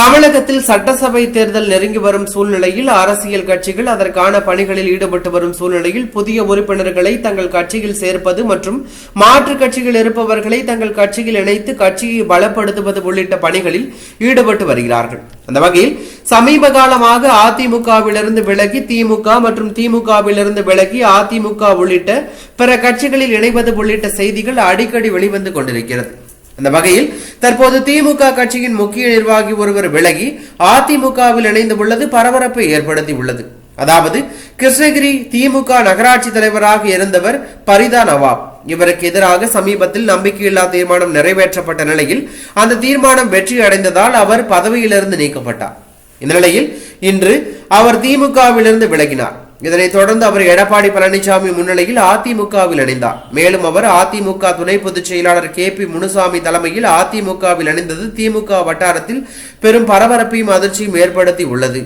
தமிழகத்தில் சட்டசபை தேர்தல் நெருங்கி வரும் சூழ்நிலையில் அரசியல் கட்சிகள் அதற்கான பணிகளில் ஈடுபட்டு வரும் சூழ்நிலையில் புதிய உறுப்பினர்களை தங்கள் கட்சியில் சேர்ப்பது மற்றும் மாற்றுக் கட்சியில் இருப்பவர்களை தங்கள் கட்சியில் இணைத்து கட்சியை பலப்படுத்துவது உள்ளிட்ட பணிகளில் ஈடுபட்டு வருகிறார்கள். அந்த வகையில் சமீப காலமாக அதிமுகவிலிருந்து விலகி திமுக மற்றும் திமுகவிலிருந்து விலகி அதிமுக உள்ளிட்ட பிற கட்சிகளில் இணைவது உள்ளிட்ட செய்திகள் அடிக்கடி வெளிவந்து கொண்டிருக்கிறது. அந்த வகையில் தற்போது திமுக கட்சியின் முக்கிய நிர்வாகி ஒருவர் விலகி அதிமுகவில் இணைந்துள்ளது பரபரப்பை ஏற்படுத்தி உள்ளது. அதாவது கிருஷ்ணகிரி திமுக நகராட்சி தலைவராக இருந்தவர் பரிதா நவாப். இவருக்கு எதிராக சமீபத்தில் நம்பிக்கையில்லா தீர்மானம் நிறைவேற்றப்பட்ட நிலையில் அந்த தீர்மானம் வெற்றி அடைந்ததால் அவர் பதவியிலிருந்து நீக்கப்பட்டார். இந்த நிலையில் இன்று அவர் திமுகவிலிருந்து விலகினார். இதனைத் தொடர்ந்து அவர் எடப்பாடி பழனிசாமி முன்னிலையில் அதிமுகவில் இணைந்தார். மேலும் அவர் அதிமுக துணை பொதுச் செயலாளர் கே பி முனுசாமி தலைமையில் அதிமுகவில் இணைந்தது திமுக வட்டாரத்தில் பெரும் பரபரப்பையும் அதிர்ச்சியும் ஏற்படுத்தி உள்ளது